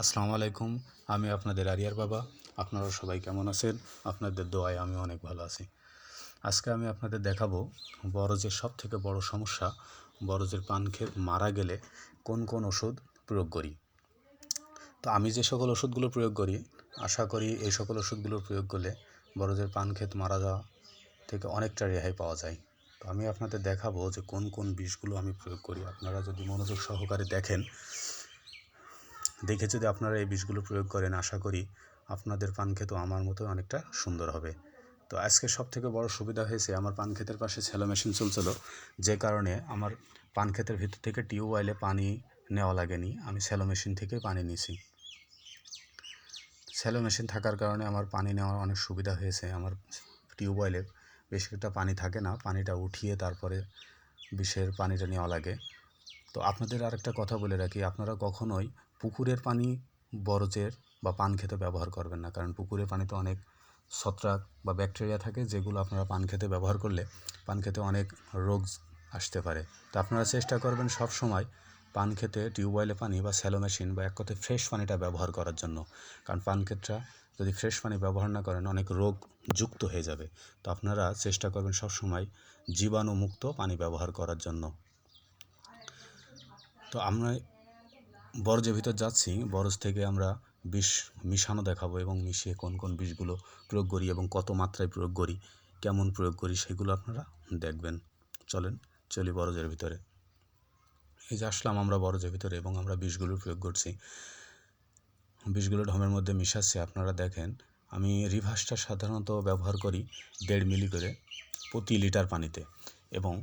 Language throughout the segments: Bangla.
আসসালামু আলাইকুম, আমি আপনাদের আরিয়ার বাবা। আপনারা সবাই কেমন আছেন? আপনাদের দোয়ায় আমি অনেক ভালো আছি। আজকে আমি আপনাদের দেখাবো বরজের সব থেকে বড় সমস্যা বরজের পান খেয়ে মারা গেলে কোন কোন ওষুধ প্রয়োগ করি। তো আমি যে সকল ওষুধগুলো প্রয়োগ করি, আশা করি এই সকল ওষুধগুলো প্রয়োগ করলে বরজের ক্ষেত মারা যাওয়া থেকে অনেকটা রেহাই পাওয়া যায়। তো আমি আপনাদের দেখাবো যে কোন কোন বিষগুলো আমি প্রয়োগ করি। আপনারা যদি মনোযোগ সহকারে দেখেন দেখে যদি আপনারা এই বিষগুলো প্রয়োগ করেন, আশা করি আপনাদের পান খেতেও আমার মতো অনেকটা সুন্দর হবে। তো আজকে সব থেকে বড় সুবিধা হয়েছে, আমার পান ক্ষেতের পাশে সেলো মেশিন চলছিল, যে কারণে আমার পান ক্ষেতের ভিতর থেকে টিউবওয়েলে পানি নেওয়া লাগেনি। আমি সেলো মেশিন থেকে পানি নিছি সেলো মেশিন থাকার কারণে আমার পানি নেওয়ার অনেক সুবিধা হয়েছে। আমার টিউবওয়েলে বেশি একটা পানি থাকে না, পানিটা উঠিয়ে তারপরে বিষের পানিটা নেওয়া লাগে। তো আপনাদের আরেকটা কথা বলে রাখি, আপনারা কখনোই পুকুরের পানি বরজের বা পান খেতে ব্যবহার করবেন না। কারণ পুকুরের পানিতে অনেক ছত্রাক বা ব্যাকটেরিয়া থাকে, যেগুলো আপনারা পান খেতে ব্যবহার করলে পান খেতে অনেক রোগ আসতে পারে। তো আপনারা চেষ্টা করবেন সব সময় পান খেতে টিউবওয়েলে পানি বা স্যালো মেশিন বা এক কথায় ফ্রেশ পানিটা ব্যবহার করার জন্য। কারণ পান ক্ষেতটা যদি ফ্রেশ পানি ব্যবহার না করেন, অনেক রোগ যুক্ত হয়ে যাবে। তো আপনারা চেষ্টা করবেন সব সময় জীবাণুমুক্ত পানি ব্যবহার করার জন্য। তো আমরা বরজের ভিতর যাচ্ছি। বরজ থেকে আমরা বিষ মিশানো দেখাবো এবং মিশিয়ে কোন কোন বিষগুলো প্রয়োগ করি এবং কত মাত্রায় প্রয়োগ করি, কেমন প্রয়োগ করি সেগুলো আপনারা দেখবেন। চলেন, চলি বরজের ভিতরে। এই যে আসলাম আমরা বরজের ভিতরে এবং আমরা বিষগুলো প্রয়োগ করছি। বিষগুলো ঢমের মধ্যে মিশাচ্ছি, আপনারা দেখেন। আমি রিভার্সটা সাধারণত ব্যবহার করি দেড় মিলি করে প্রতি লিটার পানিতে এবং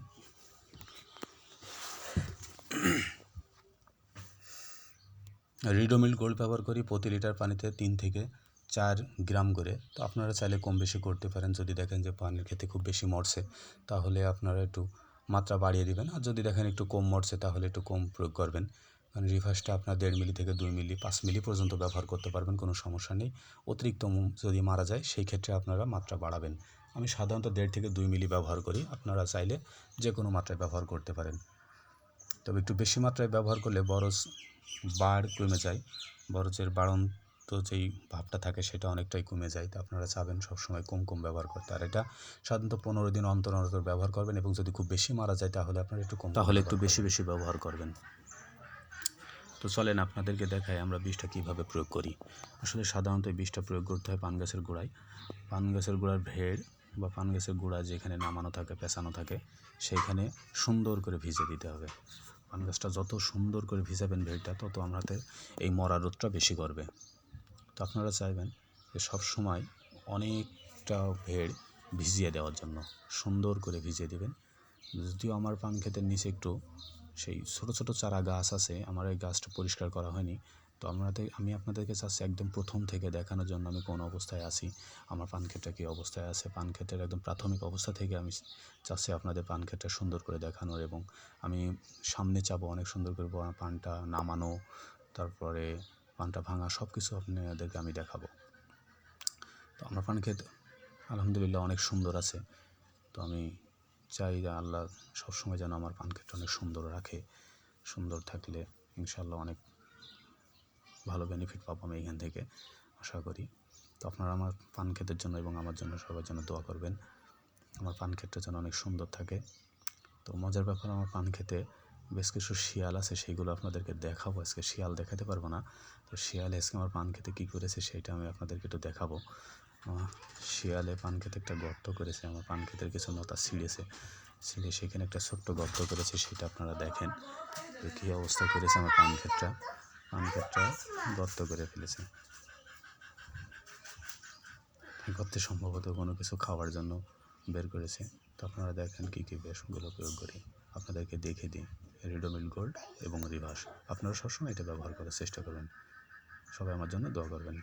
রিডোমিল গোল্ড ব্যবহার করি প্রতি লিটার পানিতে তিন থেকে চার গ্রাম করে। তো আপনারা চাইলে কম বেশি করতে পারেন। যদি দেখেন যে পানির খেতে খুব বেশি মরছে, তাহলে আপনারা একটু মাত্রা বাড়িয়ে দিবেন। আর যদি দেখেন একটু কম মরছে, তাহলে একটু কম প্রয়োগ করবেন। কারণ রিভার্সটা আপনার দেড় মিলি থেকে দুই মিলি, পাঁচ মিলি পর্যন্ত ব্যবহার করতে পারবেন, কোনো সমস্যা নেই। অতিরিক্ত যদি মারা যায়, সেই ক্ষেত্রে আপনারা মাত্রা বাড়াবেন। আমি সাধারণত দেড় থেকে দুই মিলি ব্যবহার করি। আপনারা চাইলে যে কোনো মাত্রায় ব্যবহার করতে পারেন। তবে একটু বেশি মাত্রায় ব্যবহার করলে বরজ বাড় কমে যায়। বরজের বাড়ন্ত যেই ভাবটা থাকে সেটা অনেকটাই কমে যায়। তো আপনারা চাবেন সবসময় কম কম ব্যবহার করতে। আর এটা সাধারণত পনেরো দিন অন্তর অন্তর ব্যবহার করবেন এবং যদি খুব বেশি মারা যায় তাহলে আপনারা একটু কম তাহলে একটু বেশি বেশি ব্যবহার করবেন। তো চলেন আপনাদেরকে দেখায় আমরা বিষটা কীভাবে প্রয়োগ করি। আসলে সাধারণত এই বিষটা প্রয়োগ করতে হয় পান গাছের গোড়ায়। পান গাছের গোড়ার ভেড় বা পান গাছের গোড়া যেখানে নামানো থাকে পেঁচানো থাকে সেইখানে সুন্দর করে ভিজে দিতে হবে। পান গাছটা যত সুন্দর করে ভিজাবেন ভেড়টা, তত আমরাতে এই মরা রোদটা বেশি করবে। তো আপনারা চাইবেন যে সব সময় অনেকটা ভেড় ভিজিয়ে দেওয়ার জন্য, সুন্দর করে ভিজিয়ে দেবেন। যদিও আমার পান ক্ষেতের নিচে একটু সেই ছোটো ছোটো চারা গাছ আছে, আমার এই গাছটা পরিষ্কার করা হয়নি। তো আপনাদের আমি আপনাদেরকে চাচ্ছি একদম প্রথম থেকে দেখানোর জন্য আমি কোন অবস্থায় আছি, আমার পান ক্ষেতটা কী অবস্থায় আছে, পান ক্ষেতের একদম প্রাথমিক অবস্থা থেকে আমি চাচ্ছি আপনাদের পান ক্ষেতটা সুন্দর করে দেখানোর এবং আমি সামনে চাবো অনেক সুন্দর করে পানটা নামানো, তারপরে পানটা ভাঙা সব কিছু আপনাদেরকে আমি দেখাবো। তো আমার পান ক্ষেত আলহামদুলিল্লাহ অনেক সুন্দর আছে, তো আমি চাই আল্লাহ সবসময় যেন আমার পান ক্ষেতটা অনেক সুন্দর রাখে, সুন্দর থাকলে ইনশাল্লাহ অনেক ভালো বেনিফিট পাবো আমি এখান থেকে, আশা করি। তো আপনারা আমার পান ক্ষেতের জন্য এবং আমার জন্য সবার জন্য দোয়া করবেন। আমার পান ক্ষেতটা যেন অনেক সুন্দর থাকে। তো মজার ব্যাপার, আমার পান খেতে বেশ কিছু শিয়াল আছে সেইগুলো আপনাদেরকে দেখাবো। আজকে শিয়াল দেখাতে পারব না। তো শিয়াল আজকে আমার পান খেতে কী করেছে সেইটা আমি আপনাদেরকে একটু দেখাবো। শিয়ালে পান খেতে একটা গর্ত করেছে, আমার পান খেতের কিছু নতা ছিঁড়েছে। ছিঁড়ে সেখানে একটা ছোট্ট গর্ত করেছে, সেটা আপনারা দেখেন। তো কী অবস্থা করেছে আমার পান ক্ষেতটা? পানক্ষেতটা গর্ত করে ফেলেছে। গর্তে সম্ভবত কোনো কিছু খাওয়ার জন্য বের করেছে। তো আপনারা দেখেন কী কী বেশগুলো প্রয়োগ করি। আপনাদেরকে দেখে দিই। রিডোমিল গোল্ড এবং রিভার্স। আপনারা সবসময় এটা ব্যবহার করার চেষ্টা করবেন। সবাই আমার জন্য দোয়া করবেন।